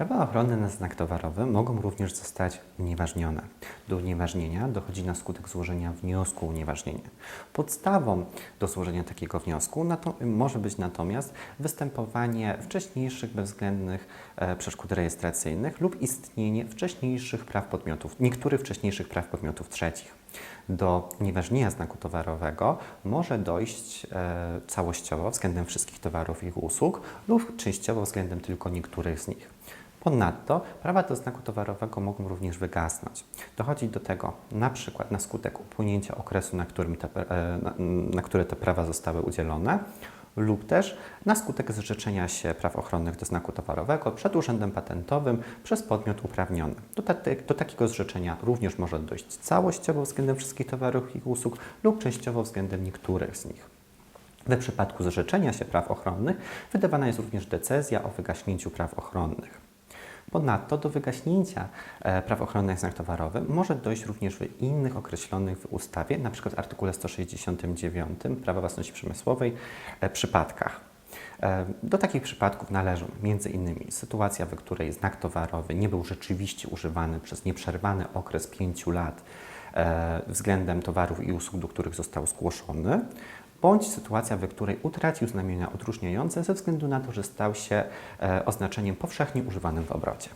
Prawa ochronne na znak towarowy mogą również zostać unieważnione. Do unieważnienia dochodzi na skutek złożenia wniosku o unieważnienie. Podstawą do złożenia takiego wniosku może być natomiast występowanie wcześniejszych bezwzględnych e, przeszkód rejestracyjnych lub istnienie wcześniejszych praw podmiotów, niektórych wcześniejszych praw podmiotów trzecich. Do unieważnienia znaku towarowego może dojść e, całościowo względem wszystkich towarów i usług lub częściowo względem tylko niektórych z nich. Ponadto prawa do znaku towarowego mogą również wygasnąć. Dochodzi do tego na przykład na skutek upłynięcia okresu, na, którym te, e, na, na które te prawa zostały udzielone, lub też na skutek zrzeczenia się praw ochronnych do znaku towarowego przed Urzędem Patentowym przez podmiot uprawniony. Do, do takiego zrzeczenia również może dojść całościowo względem wszystkich towarów i usług lub częściowo względem niektórych z nich. We przypadku zrzeczenia się praw ochronnych wydawana jest również decyzja o wygaśnięciu praw ochronnych. Ponadto do wygaśnięcia e, praw ochronnych znak towarowy może dojść również w innych określonych w ustawie, np. artykule 169 Prawa własności przemysłowej, e, przypadkach. E, Do takich przypadków należą m.in. sytuacja, w której znak towarowy nie był rzeczywiście używany przez nieprzerwany okres 5 lat względem towarów i usług, do których został zgłoszony, bądź sytuacja, w której utracił znamiona odróżniające ze względu na to, że stał się e, oznaczeniem powszechnie używanym w obrocie.